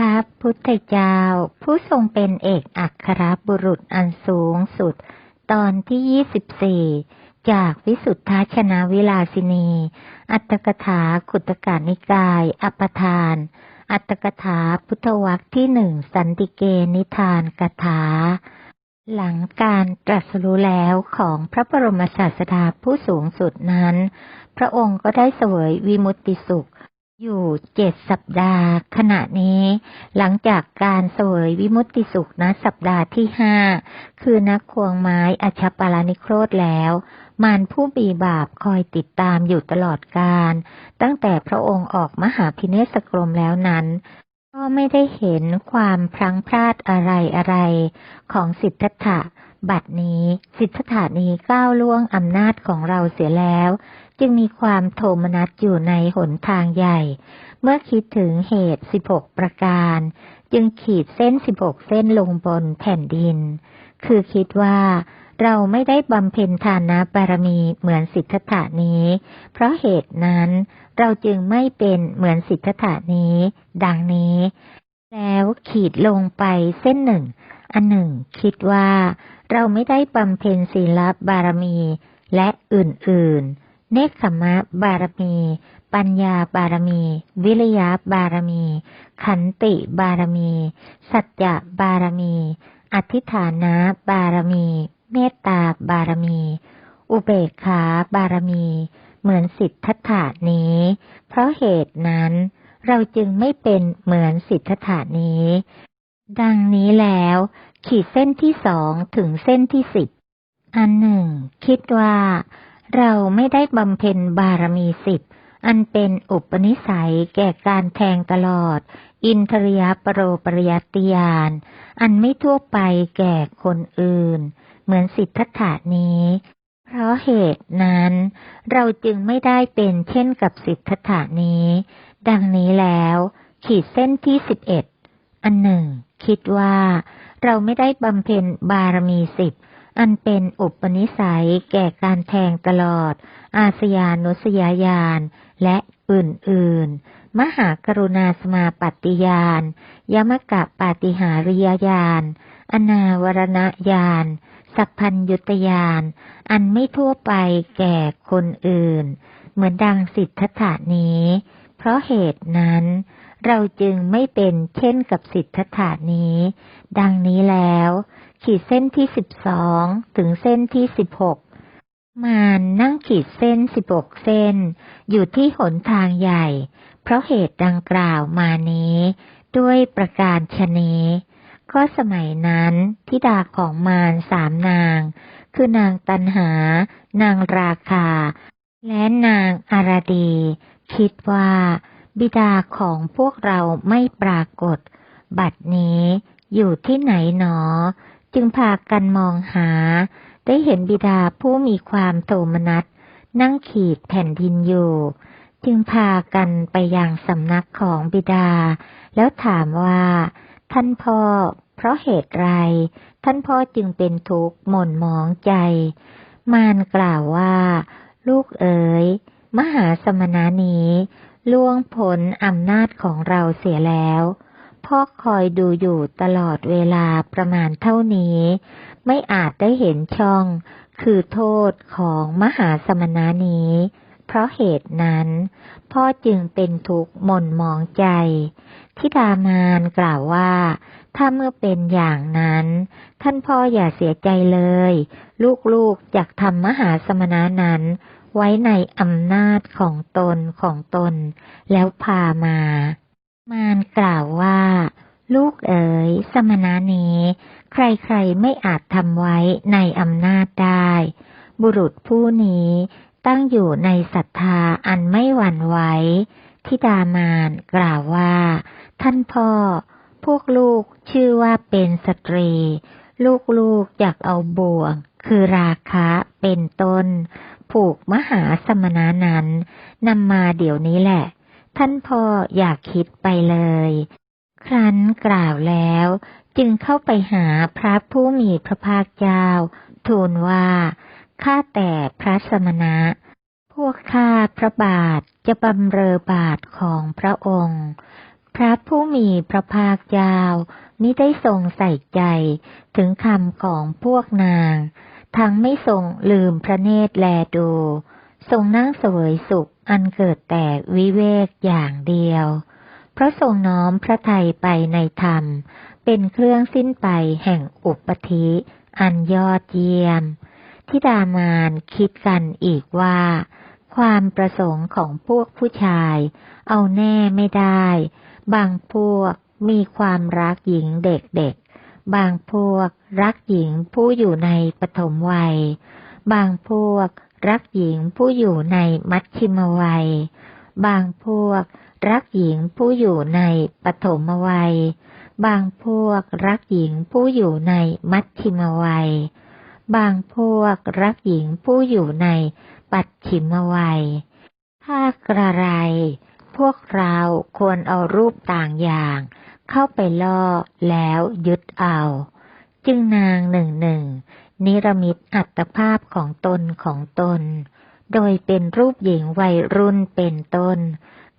ครับพุทธเจ้า ผู้ทรงเป็นเอกอัครบุรุษอันสูงสุด ตอนที่ยี่สิบสี่จากวิสุทธาชนะวิลาสินี อัตถกถาขุตกานิกาย อัปทาน อัตถกถาพุทธวักที่หนึ่งสันติเกนิทานกถา หลังการตรัสรู้แล้วของพระบรมศาสดาผู้สูงสุดนั้น พระองค์ก็ได้เสวยวิมุตติสุข อยู่เจ็ดสัปดาห์ ขณะนี้ หลังจากการเสวยวิมุตติสุขณสัปดาห์ที่ห้าคือนักควงไม้อชปาลานิโครธแล้ว มารผู้บีบาปคอยติดตามอยู่ตลอดการ ตั้งแต่พระองค์ออกมหาพิเนศกรมแล้วนั้น ก็ไม่ได้เห็นความพลังพลาดอะไรอะไรของสิทธัตถะบัดนี้ สิทธัตถะนี้ก้าวล่วงอำนาจของเราเสียแล้ว จึงมีความโทมนัสอยู่ในหนทางใหญ่ เมื่อคิดถึงเหตุ16ประการ จึงขีดเส้น16เส้นลงบนแผ่นดิน คือคิดว่าเราไม่ได้บำเพ็ญทานะบารมีเหมือนสิทธัตถนี้ เพราะเหตุนั้นเราจึงไม่เป็นเหมือนสิทธัตถนี้ ดังนี้ แล้วขีดลงไปเส้นหนึ่ง อันหนึ่ง คิดว่า เราไม่ได้บำเพ็ญศีลบารมีและอื่นๆ เนคขมะบารมี ปัญญาบารมี วิริยะบารมี ขันติบารมี สัจจะบารมี อธิฐานะบารมี เมตตาบารมี อุเบกขาบารมี เหมือนสิทธัตถานี้ เพราะเหตุนั้น เราจึงไม่เป็นเหมือนสิทธัตถานี้ ดังนี้แล้ว ขีดเส้นที่สองถึงเส้นที่สิบอันหนึ่ง คิดว่า เราไม่ได้บำเพ็ญบารมีสิบ อันเป็นอุปนิสัยแก่การแทงตลอด อินทริยปรโรปริยติยาน อันไม่ทั่วไปแก่คนอื่น เหมือนสิทธัตถานี้ เพราะเหตุนั้น เราจึงไม่ได้เป็นเช่นกับสิทธัตถานี้ ดังนี้แล้ว ขีดเส้นที่สิบเอ็ดอันหนึ่ง คิดว่า เราไม่ได้บำเพ็ญบารมีสิบ อันเป็นอุปนิสัยแก่การแทงตลอด อาสยานุสยญาณและอื่นๆ มหากรุณาสมาปฏิญาณยมกะปาติหาริยญาณ อนาวรณญาณ สัพพัญยุตยาน อันไม่ทั่วไปแก่คนอื่น เหมือนดังสิทธัตถานี้ เพราะเหตุนั้น เราจึงไม่เป็นเช่นกับสิทธัตถานี้ ดังนี้แล้ว ขีดเส้นที่สิบสองถึงเส้นที่สิบหกมานนั่งขีดเส้นสิบหกเส้น อยู่ที่หนทางใหญ่ เพราะเหตุดังกล่าวมานี้ ด้วยประการชนีก็สมัยนั้นทิดาของมารสามนาง คือนางตันหา นางราคา และนางอารดี คิดว่า บิดาของพวกเราไม่ปรากฏ บัดนี้อยู่ที่ไหนหนอ จึงพากันมองหา ได้เห็นบิดาผู้มีความโทมนัส นั่งขีดแผ่นดินอยู่ จึงพากันไปยังสำนักของบิดา แล้วถามว่า ท่านพ่อ เพราะเหตุไร ท่านพ่อจึงเป็นทุกข์หม่นหมองใจ มารกล่าวว่า ลูกเอ๋ย มหาสมณานี้ ล่วงพ้นอำนาจของเราเสียแล้ว พ่อคอยดูอยู่ตลอดเวลาประมาณเท่านี้ ไม่อาจได้เห็นช่อง คือโทษของมหาสมณานี้ เพราะเหตุนั้น พ่อจึงเป็นทุกข์หม่นมองใจทิดามานกล่าวว่า ถ้าเมื่อเป็นอย่างนั้น ท่านพ่ออย่าเสียใจเลย ลูกๆอยากทำมหาสมณานั้น ไว้ในอำนาจของตนของตน แล้วพามา มารกล่าวว่า ลูกเอ๋ย สมณะนี้ ใครๆไม่อาจทำไว้ในอำนาจได้ บุรุษผู้นี้ตั้งอยู่ในศรัทธาอันไม่หวั่นไหวทิดามานกล่าวว่า ท่านพ่อ พวกลูกชื่อว่าเป็นสตรี ลูกๆอยากเอาบ่วง คือราคะเป็นต้น ผูกมหาสมณะนั้นนำมาเดี๋ยวนี้แหละ ท่านพ่ออยากคิดไปเลย ครั้นกล่าวแล้ว จึงเข้าไปหาพระผู้มีพระภาคเจ้า ทูลว่า ข้าแต่พระสมณะ พวกข้าพระบาทจะบำเรอบาทของพระองค์ พระผู้มีพระภาคเจ้า มิได้ทรงใส่ใจถึงคำของพวกนาง ทั้งไม่ทรงลืมพระเนตรแลดู ทรงนั่งเสวยสุขอันเกิดแต่วิเวกอย่างเดียวเพราะทรงน้อมพระทัยไปในธรรม เป็นเครื่องสิ้นไปแห่งอุปธิอันยอดเยี่ยมทิดามานคิดกันอีกว่า ความประสงค์ของพวกผู้ชาย เอาแน่ไม่ได้ บางพวก มีความรักหญิงเด็กๆ บางพวกรักหญิงผู้อยู่ในปฐมวัย บางพวกรักหญิงผู้อยู่ในมัชชิมวัย บางพวกรักหญิงผู้อยู่ในปฐมวัย บางพวกรักหญิงผู้อยู่ในมัชชิมวัย บางพวกรักหญิงผู้อยู่ในปัจฉิมวัย ถ้ากระไร พวกเราควรเอารูปต่างอย่าง เข้าไปล่อแล้วยึดเอา จึงนางหนึ่งหนึ่งนิรมิตอัตภาพของตนของตน โดยเป็นรูปหญิงวัยรุ่นเป็นต้น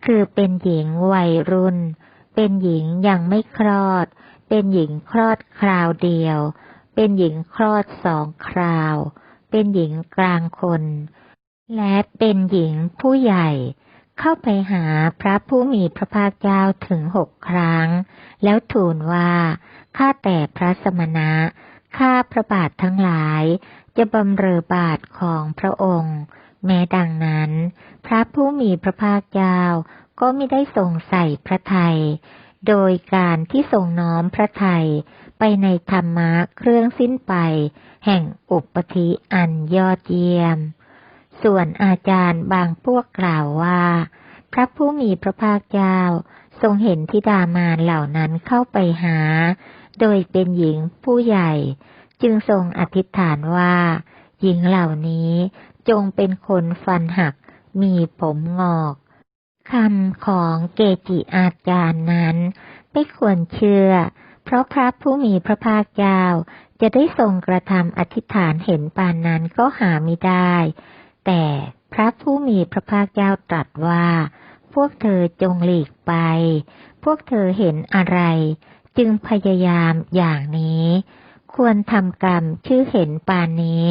คือเป็นหญิงวัยรุ่น เป็นหญิงยังไม่คลอด เป็นหญิงคลอดคราวเดียว เป็นหญิงคลอดสองคราว เป็นหญิงกลางคน และเป็นหญิงผู้ใหญ่ เข้าไปหาพระผู้มีพระภาคเจ้าถึงหกครั้ง แล้วทูลว่า ข้าแต่พระสมณะ ข้าพระบาททั้งหลาย จะบำเรอบาทของพระองค์ แม้ดังนั้น พระผู้มีพระภาคเจ้าก็ไม่ได้ทรงใส่พระไทย โดยการที่ทรงน้อมพระไทยไปในธรรมะเครื่องสิ้นไป แห่งอุปธิอันยอดเยี่ยม ส่วนอาจารย์บางพวกกล่าวว่า พระผู้มีพระภาคเจ้าทรงเห็นทิดามานเหล่านั้นเข้าไปหา โดยเป็นหญิงผู้ใหญ่ จึงทรงอธิษฐานว่า หญิงเหล่านี้จงเป็นคนฟันหักมีผมงอกคำของเกจิอาจารย์นั้น ไม่ควรเชื่อ เพราะพระผู้มีพระภาคเจ้าจะได้ทรงกระทำอธิษฐานเห็นปานนั้นก็หาไม่ได้ แต่พระผู้มีพระภาคเจ้าตรัสว่า พวกเธอจงหลีกไป พวกเธอเห็นอะไร จึงพยายามอย่างนี้ ควรทำกรรมชื่อเห็นปานนี้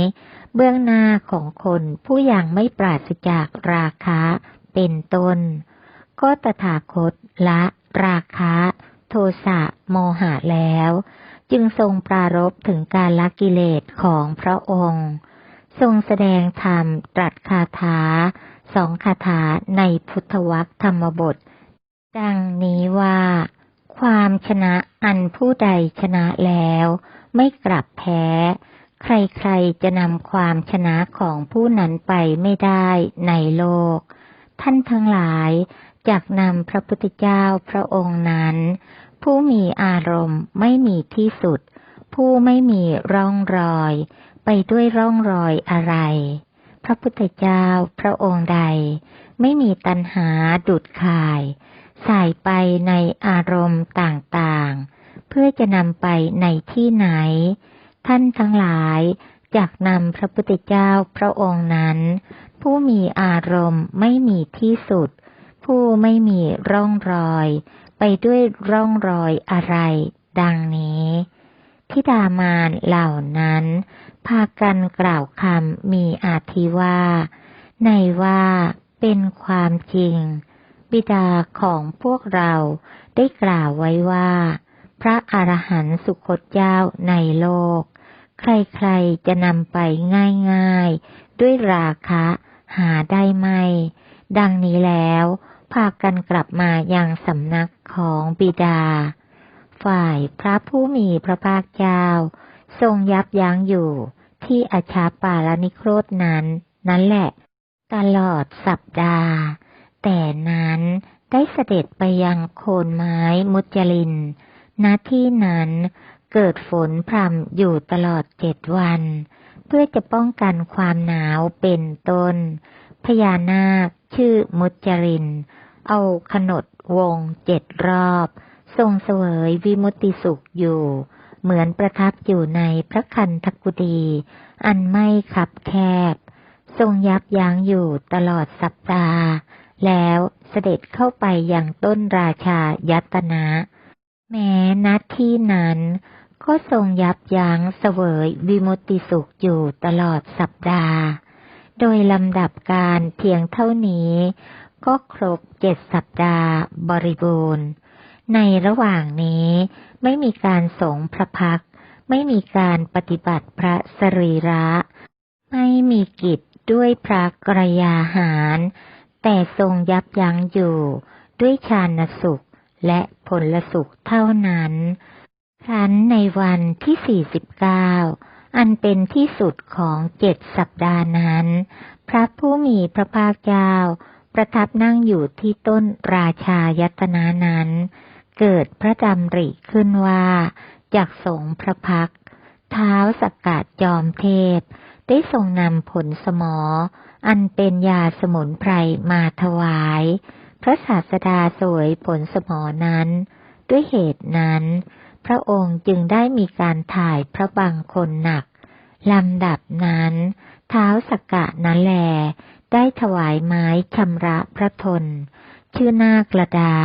เบื้องหน้าของคนผู้ยังไม่ปราศจากราคะเป็นต้น ก็ตถาคตละราคะโทสะโมหะแล้ว จึงทรงปรารบถึงการละกิเลสของพระองค์ ทรงแสดงธรรมตรัสคาถาสองคาถาในพุทธวัคธรรมบท ดังนี้ว่า ความชนะอันผู้ใดชนะแล้ว ไม่กลับแพ้ ใครๆจะนำความชนะของผู้นั้นไปไม่ได้ในโลก ท่านทั้งหลายจากนำพระพุทธเจ้าพระองค์นั้น ผู้มีอารมณ์ไม่มีที่สุด ผู้ไม่มีร่องรอย ด้วยร่องรอยอะไร พระพุทธเจ้าพระองค์ใด ไม่มีตัณหาดุดข่าย ใส่ไปในอารมณ์ต่างๆ เพื่อจะนำไปในที่ไหน ท่านทั้งหลายจากนำพระพุทธเจ้าพระองค์นั้น ผู้มีอารมณ์ไม่มีที่สุด ผู้ไม่มีร่องรอย ไปด้วยร่องรอยอะไร ดังนี้ ทิดามานเหล่านั้น พากันกล่าวคำมีอาทิว่า ในว่าเป็นความจริง บิดาของพวกเราได้กล่าวไว้ว่า พระอรหันตสุคตเจ้าในโลก ใครๆจะนำไปง่ายๆ ด้วยราคะหาได้ไหมดังนี้แล้วพากันกลับมายังสำนักของบิดา ฝ่ายพระผู้มีพระภาคเจ้า ทรงยับยั้งอยู่ ที่อาชาปาลนิโครธนั้น นั่นแหละ ตลอดสัปดาห์ แต่นั้นได้เสด็จไปยังโคนไม้มุจลิน ณ ที่นั้นเกิดฝนพรำอยู่ตลอดเจ็ดวัน เพื่อจะป้องกันความหนาวเป็นต้น พญานาคชื่อมุจริน เอาขนดวงเจ็ดรอบ ทรงเสวยวิมุติสุขอยู่ เหมือนประทับอยู่ในพระคันธกุฎีอันไม่ขับแคบ ทรงยับยั้งอยู่ตลอดสัปดาห์ แล้วเสด็จเข้าไปยังต้นราชายัตนะ แม้นัดที่นั้น ก็ทรงยับยั้งเสวยวิมุตติสุขอยู่ตลอดสัปดาห์ โดยลำดับการเพียงเท่านี้ ก็ครบเจ็ดสัปดาห์บริบูรณ์ ในระหว่างนี้ไม่มีการสงพระพัก ไม่มีการปฏิบัติพระสรีระ ไม่มีกิจด้วยพระกรยาหาร แต่ทรงยับยั้งอยู่ด้วยฌานสุขและผลสุขเท่านั้นครั้นในวันที่ 49 อันเป็นที่สุดของเจ็ดสัปดาห์นั้น พระผู้มีพระภาคเจ้าประทับนั่งอยู่ที่ต้นราชายตนานั้น เกิดพระดำริขึ้นว่าจากสงพระพักตร์เท้าสกกัดจอมเทพ ได้ทรงนำผลสมอ อันเป็นยาสมุนไพรมาถวาย พระศาสดาสวยผลสมอนั้น ด้วยเหตุนั้น พระองค์จึงได้มีการถ่ายพระบังคนหนักลำดับนั้น เท้าสกกะนั้นแล ได้ถวายไม้ชำระพระทน ชื่อนาคระดา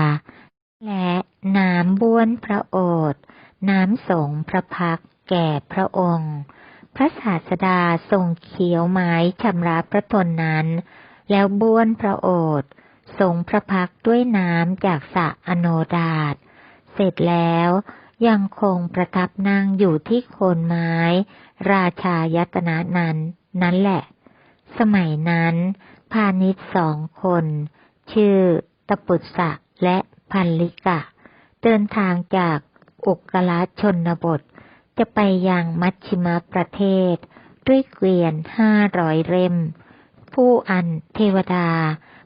และ น้ำบ้วนพระโอษฐ์น้ำสงพระพักแก่พระองค์ พระศาสดาทรงเขียวไม้ชำระพระทนนั้น แล้วบ้วนพระโอษฐ์ทรงพระพักด้วยน้ำจากสระอโนดาตเสร็จแล้วยังคงประทับนั่งอยู่ที่โคนไม้ ราชายตนะนั้นนั่นแหละ สมัยนั้น พาณิชย์สองคน ชื่อ ตปุตสะและพันลิกะ เดินทางจากอุกกลชนบท จะไปยังมัชชิมประเทศ ด้วยเกวียนห้าร้อยเล่ม ผู้อันเทวดา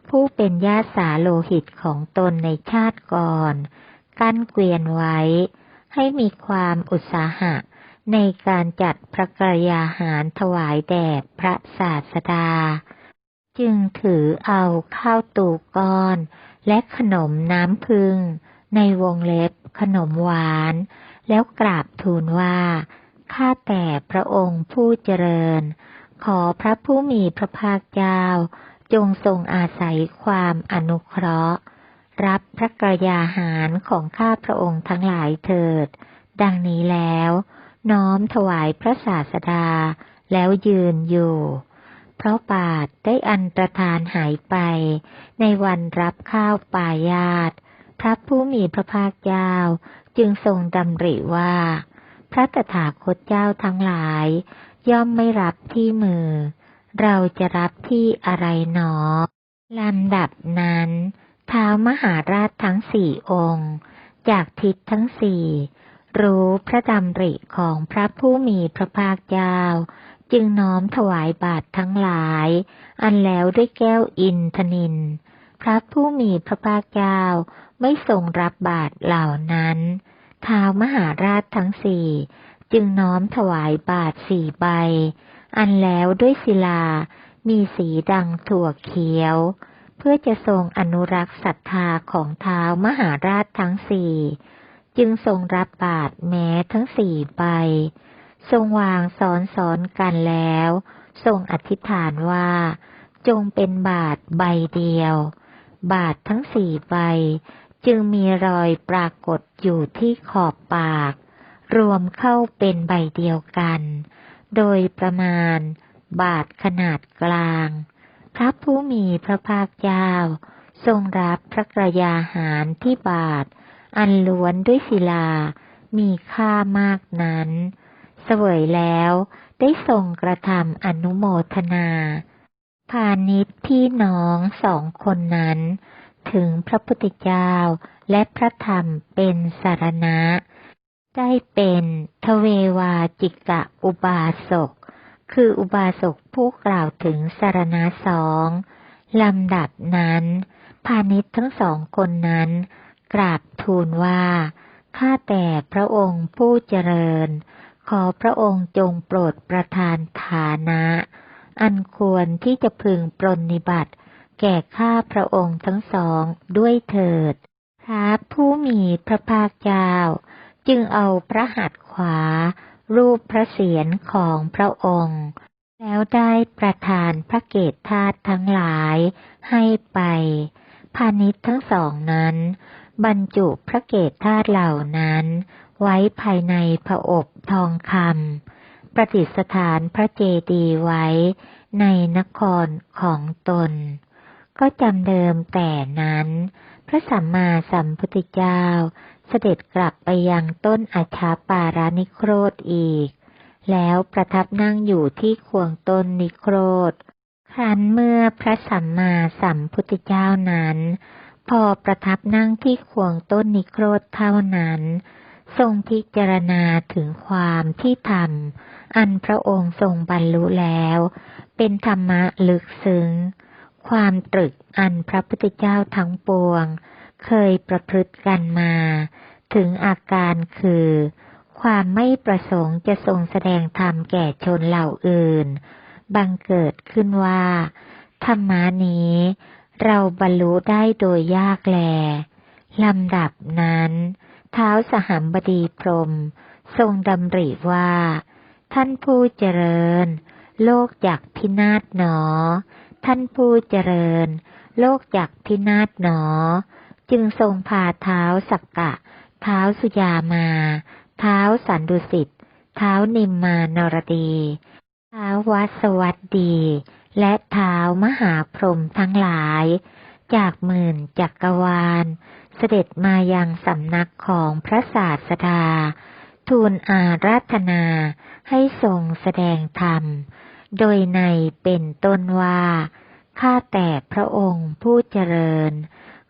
ผู้เป็นญาติสาโลหิตของตนในชาติก่อน กั้นเกวียนไว้ ให้มีความอุตสาหะในการจัดพระกรยาหารถวายแด่พระศาสดา จึงถือเอาข้าวตูก้อน และขนมน้ำพึ่ง ในวงเล็บขนมหวาน แล้วกราบทูลว่า ข้าแต่พระองค์ผู้เจริญ ขอพระผู้มีพระภาคเจ้า จงทรงอาศัยความอนุเคราะห์ รับพระกรยาหารของข้าพระองค์ทั้งหลายเถิด ดังนี้แล้ว น้อมถวายพระศาสดา แล้วยืนอยู่เพราะบาทได้อันตรธานหายไป ในวันรับข้าวปายาต พระผู้มีพระภาคเจ้าจึงทรงดำริว่า พระตถาคตเจ้าทั้งหลาย ย่อมไม่รับที่มือ เราจะรับที่อะไรหนอลำดับนั้นท้าวมหาราชทั้งสี่องค์ จากทิศทั้งสี่ รู้พระดำริของพระผู้มีพระภาคเจ้า จึงน้อมถวายบาตรทั้งหลาย อันแล้วด้วยแก้วอินทนิน พระผู้มีพระภาคเจ้า ไม่ทรงรับบาตรเหล่านั้นท้าวมหาราชทั้งสี่จึงน้อมถวายบาตรสี่ใบ อันแล้วด้วยศิลา มีสีดังถั่วเขียว เพื่อจะทรงอนุรักษ์ศรัทธาของท้าวมหาราชทั้งสี่ จึงทรงรับบาตรแม้ทั้งสี่ใบ ทรงวางซ้อนซ้อนกันแล้ว ทรงอธิษฐานว่า จงเป็นบาทใบเดียว บาททั้งสี่ใบ จึงมีรอยปรากฏอยู่ที่ขอบปาก รวมเข้าเป็นใบเดียวกัน โดยประมาณ บาทขนาดกลาง พระผู้มีพระภาคเจ้า ทรงรับพระกรยาหารที่บาท อันล้วนด้วยศิลา มีค่ามากนั้นเสวยแล้วได้ทรงกระทำอนุโมทนา พาณิชย์พี่น้องสองคนนั้น ถึงพระพุทธเจ้าและพระธรรมเป็นสารณะ ได้เป็นทเววาจิกะอุบาสก คืออุบาสกผู้กล่าวถึงสารณะสองลำดับนั้น พาณิชย์ทั้งสองคนนั้น กราบทูลว่า ข้าแต่พระองค์ผู้เจริญ ขอพระองค์จงโปรดประทานฐานะ อันควรที่จะพึงปรนนิบัติ แก่ข้าพระองค์ทั้งสองด้วยเถิด พระผู้มีพระภาคเจ้า จึงเอาพระหัตถ์ขวา รูปพระเศียรของพระองค์ แล้วได้ประทานพระเกศธาตุทั้งหลายให้ไปพาณิชย์ทั้งสองนั้น บรรจุพระเกศธาตุเหล่านั้น ไว้ภายในผอบทองคำประดิษฐานพระเจดีย์ไว้ในนครของตน ก็จำเดิมแต่นั้น พระสัมมาสัมพุทธเจ้า เสด็จกลับไปยังต้นอาชาปารานิโครธอีก แล้วประทับนั่งอยู่ที่ควงต้นนิโครธ ครั้นเมื่อพระสัมมาสัมพุทธเจ้านั้น พอประทับนั่งที่ควงต้นนิโครธเท่านั้นทรงพิจารณาถึงความที่ทำอันพระองค์ทรงบรรลุแล้ว เป็นธรรมะลึกซึ้ง ความตรึกอันพระพุทธเจ้าทั้งปวง เคยประพฤติกันมา ถึงอาการคือ ความไม่ประสงค์จะทรงแสดงธรรมแก่ชนเหล่าอื่น บังเกิดขึ้นว่า ธรรมานี้ เราบรรลุได้โดยยากแลลำดับนั้นเท้าสหัมบดีพรม ทรงดำริว่า ท่านผู้เจริญ โลกอยากพินาศหนอ ท่านผู้เจริญ โลกอยากพินาศหนอ จึงทรงพาเท้าสักกะ เท้าสุยามา เท้าสันดุสิต เท้านิมมานรดี เท้าวัสวัสดี และเท้ามหาพรหมทั้งหลาย จากหมื่นจักกรวาล เสด็จมายังสำนักของพระศาสดาทูลอาราธนาให้ทรงแสดงธรรม โดยในเป็นต้นว่า ข้าแต่พระองค์ผู้เจริญ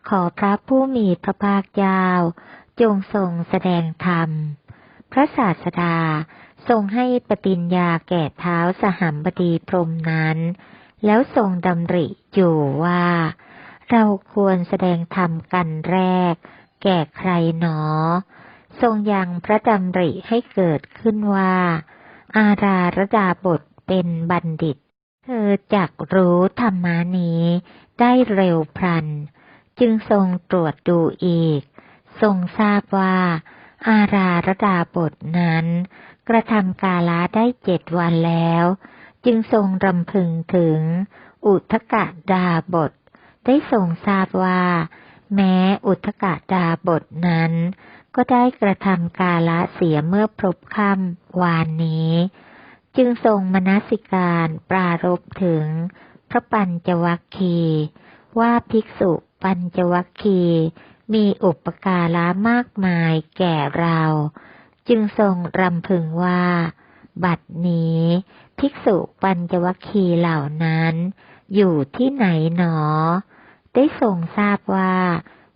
ขอพระผู้มีพระภาคเจ้า จงทรงแสดงธรรม พระศาสดาทรงให้ปฏิญญาแก่เท้าสหัมบดีพรมนั้น แล้วทรงดำริอยู่ว่า เราควรแสดงธรรมกันแรก แก่ใครหนอ ทรงยังพระดำริให้เกิดขึ้นว่า อาราระดาบท เป็นบัณฑิต เธอจักรู้ธรรมานี้ได้เร็วพลัน จึงทรงตรวจดูอีก ทรงทราบว่า อาราระดาบทนั้น กระทำกาละได้เจ็ดวันแล้ว จึงทรงรำพึงถึง อุทกะดาบท ได้ทรงทราบว่า แม้อุทกะดาบทนั้นก็ได้กระทำกาละเสียเมื่อพบค่ำวานนี้ จึงทรงมนสิการปรารบถึง พระปัญจวัคคีว่าภิกษุปัญจวัคคีมีอุปการะมากมายแก่เรา จึงทรงรำพึงว่า บัดนี้ ภิกษุปัญจวัคคีเหล่านั้น อยู่ที่ไหนหนอ ได้ทรงทราบว่า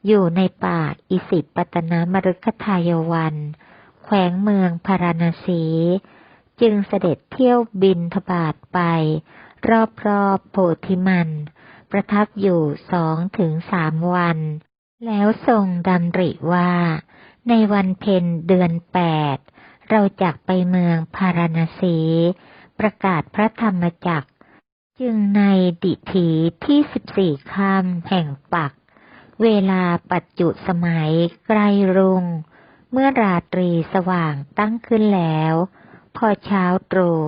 อยู่ในป่าอิสิปตนมฤคทายวัน แขวงเมืองพาราณสี จึงเสด็จเที่ยวบินทบาทไป รอบๆโพธิมัน ประทับอยู่สองถึงสามวัน แล้วทรงดำริว่า ในวันเพ็ญเดือนแปด เราจักไปเมืองพาราณสี ประกาศพระธรรมจักรจึงในดิถีที่สิบสี่ค่ำแห่งปัก เวลาปัจจุสมัยใกล้รุ่งเมื่อราตรีสว่างตั้งขึ้นแล้ว พอเช้าตรู่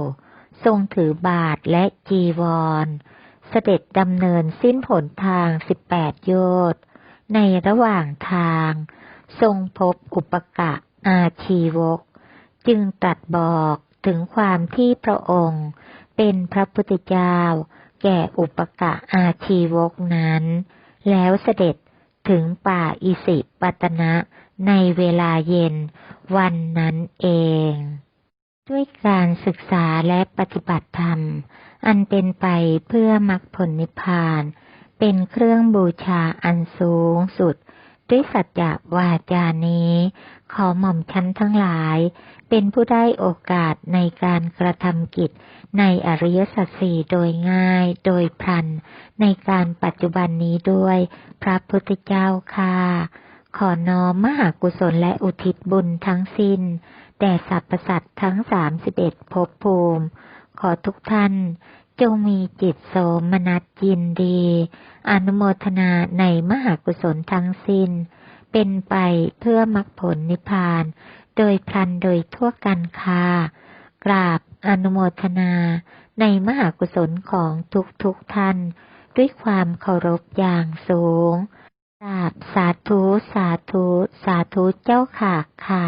ทรงถือบาทและจีวร เสด็จดำเนินสิ้นผลทางสิบแปดโยชน์ในระหว่างทาง ทรงพบอุปกะอาชีวก จึงตรัสบอกถึงความที่พระองค์ เป็นพระพุทธเจ้า แก่อุปกะอาชีวกนั้น แล้วเสด็จถึงป่าอิสิปตนะในเวลาเย็นวันนั้นเอง ด้วยการศึกษาและปฏิบัติธรรม อันเป็นไปเพื่อมรรคผลนิพพาน เป็นเครื่องบูชาอันสูงสุด ด้วยสัจจะวาจานี้ ขอหม่อมชั้นทั้งหลาย เป็นผู้ได้โอกาสในการกระทำกิจ ในอริยสัจสี่โดยง่ายโดยพลัน ในการปัจจุบันนี้ด้วย พระพุทธเจ้าค่ะ ขอน้อมมหากุศลและอุทิศบุญทั้งสิ้นแด่สรรพสัตว์ทั้งสามสิบเอ็ดภพภูมิ ขอทุกท่าน จงมีจิตโสมนัสยินดี อนุโมทนาในมหากุศลทั้งสิ้น เป็นไปเพื่อมรรคผลนิพพาน โดยพลันโดยทั่วกันค่ะกราบอนุโมทนาในมหากุศลของทุกทุกท่าน ด้วยความเคารพอย่างสูง กราบสาธุ สาธุ สาธุเจ้าค่ะค่ะ